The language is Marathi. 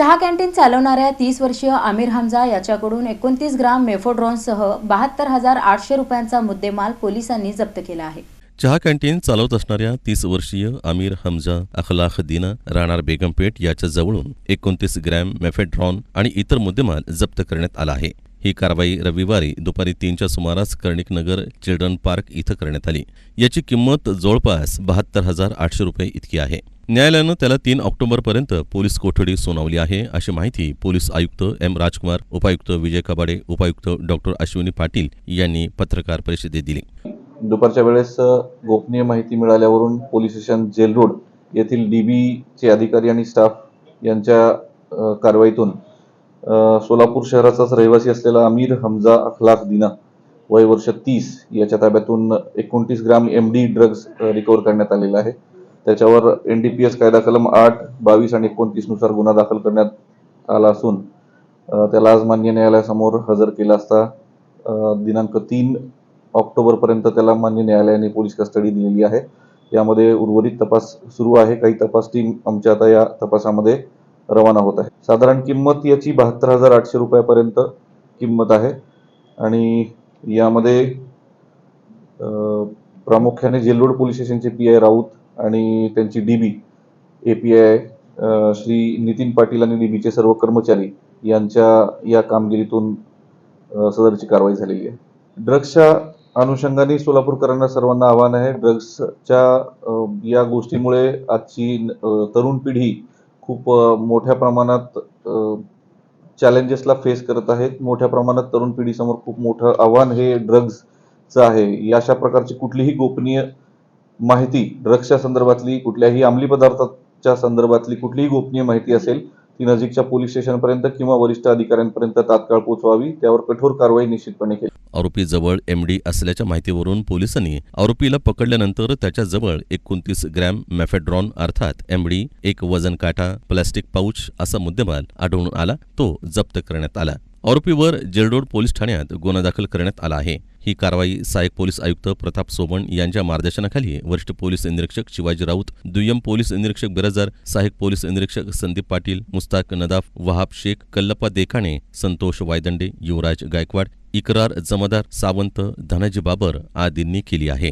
चहा कॅन्टीन चालवणाऱ्या तीस वर्षीय आमिर हमजा याच्याकडून एकोणतीस ग्राम मेफोड्रॉनसह बहात्तर हजार आठशे रुपयांचा मुद्देमाल पोलिसांनी जप्त केला आहे. चहा कॅन्टीन चालवत असणाऱ्या तीस वर्षीय आमिर हमजा अखलाख दिना राहणार बेगमपेठ याच्या जवळून एकोणतीस ग्रॅम मेफेड्रॉन आणि इतर मुद्देमाल जप्त करण्यात आला आहे. ही कारवाई रविवारी दुपारी तीनच्या सुमारास कर्णिकनगर चिल्ड्रन पार्क इथं करण्यात आली. याची किंमत जवळपास बहात्तर हजार आठशे रुपये इतकी आहे. न्यायालयानं त्याला तीन ऑक्टोबरपर्यंत पोलीस कोठडी सुनावली आहे अशी माहिती पोलीस आयुक्त एम राजकुमार उपायुक्त विजय कबाडे उपायुक्त डॉक्टर अश्विनी पाटील यांनी पत्रकार परिषदेत दिली. दुपारच्या वेळेस गोपनीय माहिती मिळाल्यावरून पोलीस स्टेशन जेल रोड येथील डी बीचे अधिकारी आणि स्टाफ यांच्या कारवाईतून सोलापूर शहराचाच रहिवासी असलेला अमीर हमजा अखलाक दिना वय वर्ष तीस याच्या ताब्यातून एकोणतीस gram M D drugs recover करण्यात आलेला आहे. त्याच्यावर एन डी पी एस कायदा कलम आठ बावीस आणि एकोणतीसनुसार गुन्हा दाखल करण्यात आला असून त्याला आज मान्य न्यायालयासमोर हजर केला असता दिनांक तीन ऑक्टोबरपर्यंत त्याला मान्य न्यायालयाने पोलीस कस्टडी दिलेली आहे. यामध्ये उर्वरित तपास सुरू आहे. काही तपास टीम आमच्या आता या तपासामध्ये रवाना होत आहे. साधारण किंमत याची बहात्तर हजार आठशे रुपयापर्यंत किंमत आहे. आणि यामध्ये प्रामुख्याने जेलरोड पोलीस स्टेशनचे पी आय राऊत आणि त्यांची D B A P I Shri Nitin Patil आणि डीबीचे सर्व कर्मचारी यांच्या या कामगिरीतून सदरची कारवाई झालेली आहे. ड्रग्सच्या अनुषंगाने सोलापूरकरांना सर्वांना आव्हान आहे. ड्रग्सच्या या गोष्टीमुळे आजची तरुण पिढी खूप मोठ्या प्रमाणात चॅलेंजेसला फेस करत आहेत. मोठ्या प्रमाणात तरुण पिढीसमोर खूप मोठं आव्हान हे ड्रग्सचं आहे. अशा प्रकारची कुठलीही गोपनीय माहिती ड्रग्सच्या संदर्भातली कुठल्याही अंमली पदार्थाच्या संदर्भातली कुठलीही गोपनीय माहिती असेल ती नजीकच्या पोलीस स्टेशनपर्यंत किंवा वरिष्ठ अधिकाऱ्यांपर्यंत तात्काळ पोहोचवावी त्यावर कठोर कारवाई निश्चितपणे केली. आरोपी जवळ एमडी असल्याच्या माहितीवरून पोलिसांनी आरोपीला पकडल्यानंतर त्याच्याजवळ एकोणतीस ग्रॅम मॅफेड्रॉन अर्थात एमडी एक वजन काटा प्लास्टिक पाऊच असा मुद्देमाल आढळून आला तो जप्त करण्यात आला. आरोपीवर जेलरोड पोलीस ठाण्यात गुन्हा दाखल करण्यात आला आहे. ही कारवाई सहाय्यक पोलीस आयुक्त प्रताप सोबण यांच्या मार्गदर्शनाखाली वरिष्ठ पोलीस निरीक्षक शिवाजी राऊत दुय्यम पोलीस निरीक्षक बिराजदार सहाय्यक पोलीस निरीक्षक संदीप पाटील मुस्ताक नदाफ वहाब शेख कल्लप्पा देखाणे संतोष वायदंडे युवराज गायकवाड इकरार जमादार सावंत धनाजी बाबर आदींनी केली आहे.